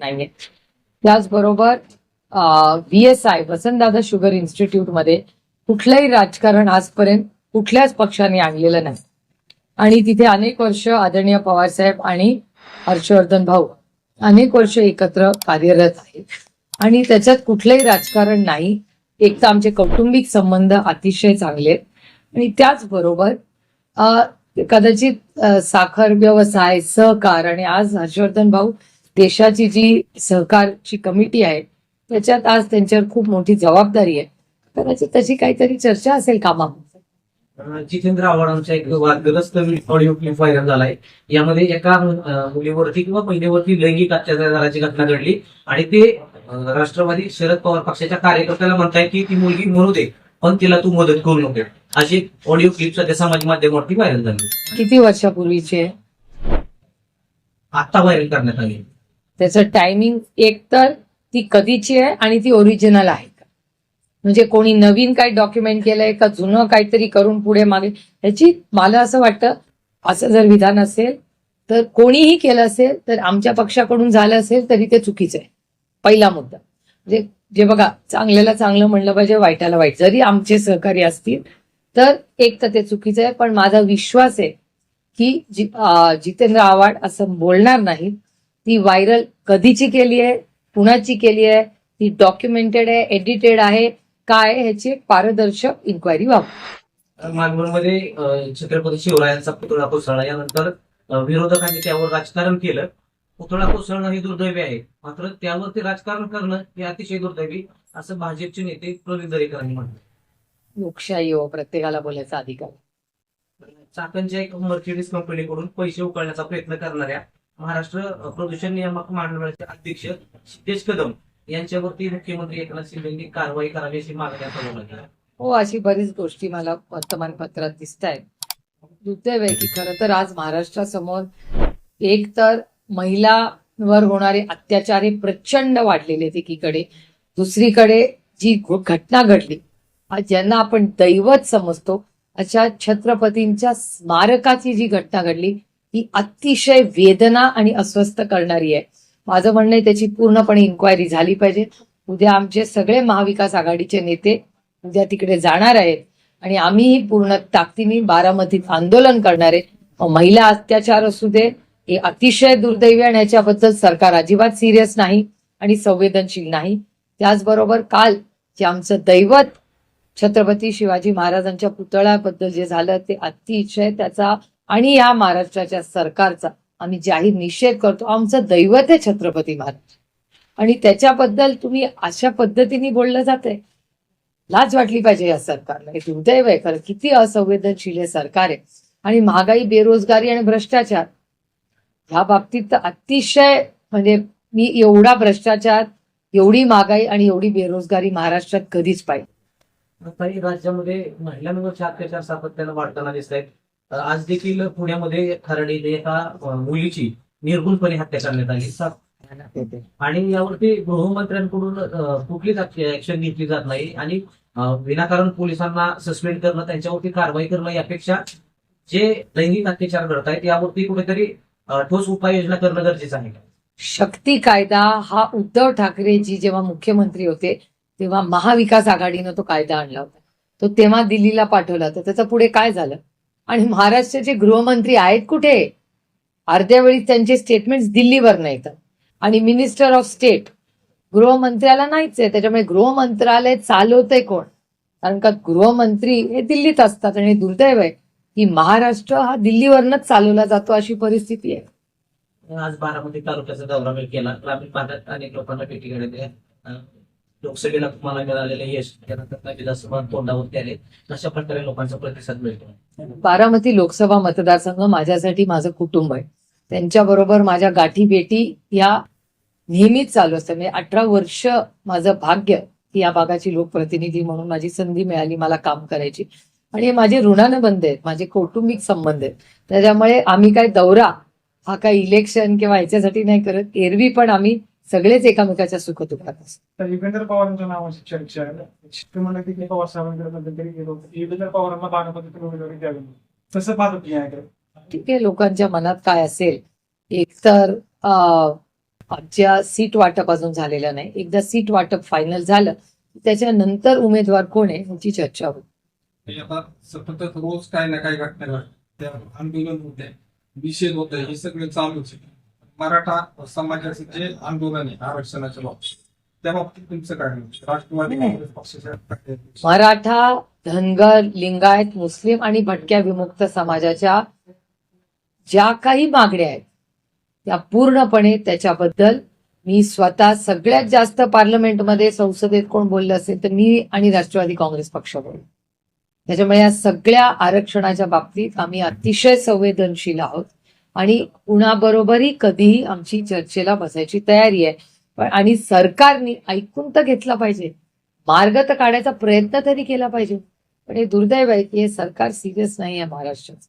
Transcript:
नाहीये. त्याचबरोबर V S I Vasantdada sugar इन्स्टिट्यूटमध्ये कुठलंही राजकारण आजपर्यंत कुठल्याच पक्षाने आणलेलं नाही. आणि तिथे अनेक वर्ष आदरणीय पवारसाहेब आणि हर्षवर्धन भाऊ अनेक वर्ष एकत्र कार्यरत आहेत. आणि त्याच्यात कुठलंही राजकारण नाही. एक तर आमचे कौटुंबिक संबंध अतिशय चांगले आहेत. आणि त्याचबरोबर कदाचित साखर व्यवसाय सहकार आणि आज हर्षवर्धन भाऊ देशाची जी सहकारची कमिटी आहे त्याच्यात आज त्यांच्यावर खूप मोठी जबाबदारी आहे. कदाचित त्याची काहीतरी चर्चा असेल अं, जितेंद्र आव्हाडांचा एक वादग्रस्त ऑडिओ क्लिप व्हायरल झालाय. यामध्ये एका मुलीवरती किंवा महिलेवरती लैंगिक अत्याचाराची घटना घडली आणि ते राष्ट्रवादी शरद पवार पक्षाच्या कार्यकर्त्याला म्हणताय की ती मुलगी म्हणू दे पण तिला तू मदत करू नको. अशी ऑडिओ क्लिप सध्या समाज माध्यमावरती व्हायरल झाली. किती वर्षापूर्वीची आहे? आता व्हायरल करण्यात आली. त्याचं टायमिंग एक तर ती कधीची आहे आणि ती ओरिजिनल आहे. का म्हणजे कोणी नवीन काही डॉक्युमेंट केलंय का जुनं काहीतरी करून पुढे मागे ह्याची मला असं वाटतं असं जर विधान असेल तर कोणीही केलं असेल तर आमच्या पक्षाकडून झालं असेल तरी ते चुकीचं आहे. पहिला मुद्दा. म्हणजे जे बघा चांगल्याला चांगलं म्हणलं पाहिजे वाईटाला वाईट. जरी आमचे सहकारी असतील तर एक तर ते चुकीचं आहे पण माझा विश्वास आहे की जितेंद्र आव्हाड असं बोलणार नाहीत ती व्हायरल कधीची केली आहे? कुणाची केली आहे? ती डॉक्युमेंटेड आहे एडिटेड आहे? काय ह्याची एक पारदर्शक इन्क्वायरी व्हावी मालवणमध्ये अं, छत्रपती शिवरायांचा पुतळा कोसळला. यानंतर विरोधकांनी त्यावर राजकारण केलं. पुतळा कोसळणं हे दुर्दैवी आहे. मात्र त्यावरती राजकारण करणं हे अतिशय दुर्दैवी असं भाजपचे नेते प्रवीण दरेकरांनी म्हटलं. लोकशाही हो प्रत्येकाला बोलायचा अधिकार. चाकणच्या एक मर्सिडीज कंपनीकडून पैसे उकळण्याचा प्रयत्न करणाऱ्या महाराष्ट्र प्रदूषण नियामक मंडळाचे अध्यक्ष सिद्धेश कदम यांच्यावरती मुख्यमंत्री एकनाथ शिंदेंनी कारवाई करावी अशी मागणी आता हो अशी बरीच गोष्टी मला वर्तमानपत्रात दिसत आहेत दुर्दैव आहे की खरं तर आज महाराष्ट्रासमोर एक तर महिलांवर होणारे अत्याचार हे प्रचंड वाढलेले आहेत एकीकडे. दुसरीकडे जी घटना घडली ज्यांना आपण दैवत समजतो अशा छत्रपतींच्या स्मारकाची जी घटना घडली ही अतिशय वेदना आणि अस्वस्थ करणारी आहे. माझं म्हणणं आहे त्याची पूर्णपणे इन्क्वायरी झाली पाहिजे. उद्या आमचे सगळे महाविकास आघाडीचे नेते उद्या तिकडे जाणार आहेत. आणि आम्हीही पूर्ण ताकदीने बारामतीत आंदोलन करणार आहे. महिला अत्याचार असू दे हे अतिशय दुर्दैवी आणि याच्याबद्दल सरकार अजिबात सिरियस नाही आणि संवेदनशील नाही. त्याचबरोबर काल जे आमचं दैवत छत्रपती शिवाजी महाराजांच्या पुतळ्याबद्दल जे झालं ते अतिशय त्याचा आणि या महाराष्ट्राच्या सरकारचा आम्ही जाहीर निषेध करतो. आमचं दैवत आहे छत्रपती महाराज. आणि त्याच्याबद्दल तुम्ही अशा पद्धतीने बोललं जातंय. लाज वाटली पाहिजे या सरकारला. हे दुर्दैव आहे. खरं किती असंवेदनशील हे सरकार आहे. आणि महागाई बेरोजगारी आणि भ्रष्टाचार ह्या बाबतीत तर अतिशय म्हणजे मी एवढा भ्रष्टाचार एवढी महागाई आणि एवढी बेरोजगारी महाराष्ट्रात कधीच पाहिजे काही राज्यामध्ये महिलांवरचे अत्याचार सातत्यानं वाढताना दिसत आहेत आज देखील पुण्यामध्ये खराडी एका मुलीची निर्गुणपणे हत्या करण्यात आली. आणि यावरती गृहमंत्र्यांकडून कुठलीच ऍक्शन घेतली जात नाही. आणि विनाकारण पोलिसांना सस्पेंड करणं त्यांच्यावरती कारवाई करणं यापेक्षा जे लैंगिक अत्याचार घडत आहेत यावरती कुठेतरी ठोस उपाययोजना करणं गरजेचं आहे. शक्ती कायदा हा उद्धव ठाकरेजी जेव्हा मुख्यमंत्री होते तेव्हा महाविकास आघाडीनं तो कायदा आणला होता. तो तेव्हा दिल्लीला पाठवला होता. त्याचं पुढे काय झालं? आणि महाराष्ट्राचे गृहमंत्री आहेत कुठे? अर्ध्या वेळी त्यांचे स्टेटमेंट दिल्लीवर नाहीत. आणि मिनिस्टर ऑफ स्टेट गृहमंत्र्याला नाहीच आहे. त्याच्यामुळे गृहमंत्रालय चालवतंय कोण? कारण का गृहमंत्री हे दिल्लीत असतात आणि दुर्दैव आहे की महाराष्ट्र हा दिल्लीवरनच चालवला जातो अशी परिस्थिती आहे. आज बारामती तालुक्याचा दौरा केला. ग्रामीण भागात अनेक लोकांना भेटी घडत लोकसभेला तुम्हाला मिळालेलं यश त्यानंतर विधानसभा तोंडावरती आले अशा प्रकारे लोकांचा प्रतिसाद मिळतो. बारामती लोकसभा मतदारसंघ माझ्यासाठी माझं कुटुंब आहे. त्यांच्याबरोबर माझ्या गाठी भेटी या नेहमीच चालू असतात. म्हणजे अठरा वर्ष माझं भाग्य की या भागाची लोकप्रतिनिधी म्हणून माझी संधी मिळाली मला काम करायची. आणि हे माझे ऋणानं आहेत माझे कौटुंबिक संबंध आहेत. त्याच्यामुळे आम्ही काय दौरा हा काय इलेक्शन किंवा ह्याच्यासाठी नाही करत. एरवी पण आम्ही सगळेच एकामेकाच्या सुखदुःखात असतो तर युगेंद्र पवारांच्या नावाची चर्चा आहे. शिष्टमंडळ देखील पवार साहेबांकडे मध्यंतरी गेलो. होतो युगेंद्र पवारांना बारामतीतून उमेदवारी द्यावी तसं पाहत होती याकडे ठीक आहे लोकांच्या मनात काय असेल? एकतर अं, आमच्या सीट वाटप अजून झालेलं नाही. एकदा सीट वाटप फायनल झालं त्याच्यानंतर उमेदवार कोण आहे याची चर्चा होईल. हे आता सतत रोज काय ना काय घटना घडतात. त्या आंदोलन होते निषेध होते हे सगळे चालूच आहे. मराठा समाजाचे जे आंदोलन आहे आरक्षणाच्या बाबतीत त्या बाबतीत तुमचं काय? राष्ट्रवादी काँग्रेस पक्षाच्या. मराठा धनगर लिंगायत मुस्लिम आणि भटक्या विमुक्त समाजाच्या ज्या काही मागण्या आहेत त्या पूर्णपणे त्याच्याबद्दल मी स्वतः सगळ्यात जास्त पार्लमेंटमध्ये संसदेत कोण बोललं असेल तर मी आणि राष्ट्रवादी काँग्रेस पक्ष बोललो त्याच्यामुळे या सगळ्या आरक्षणाच्या बाबतीत आम्ही अतिशय संवेदनशील आहोत आणि कुणाबरोबरही कधीही आमची चर्चेला बसायची तयारी आहे. पण आणि सरकारने ऐकून तर घेतला पाहिजे. मार्ग तर काढायचा प्रयत्न तरी केला पाहिजे. पण हे दुर्दैव आहे की हे सरकार सिरियस नाही आहे महाराष्ट्राचं.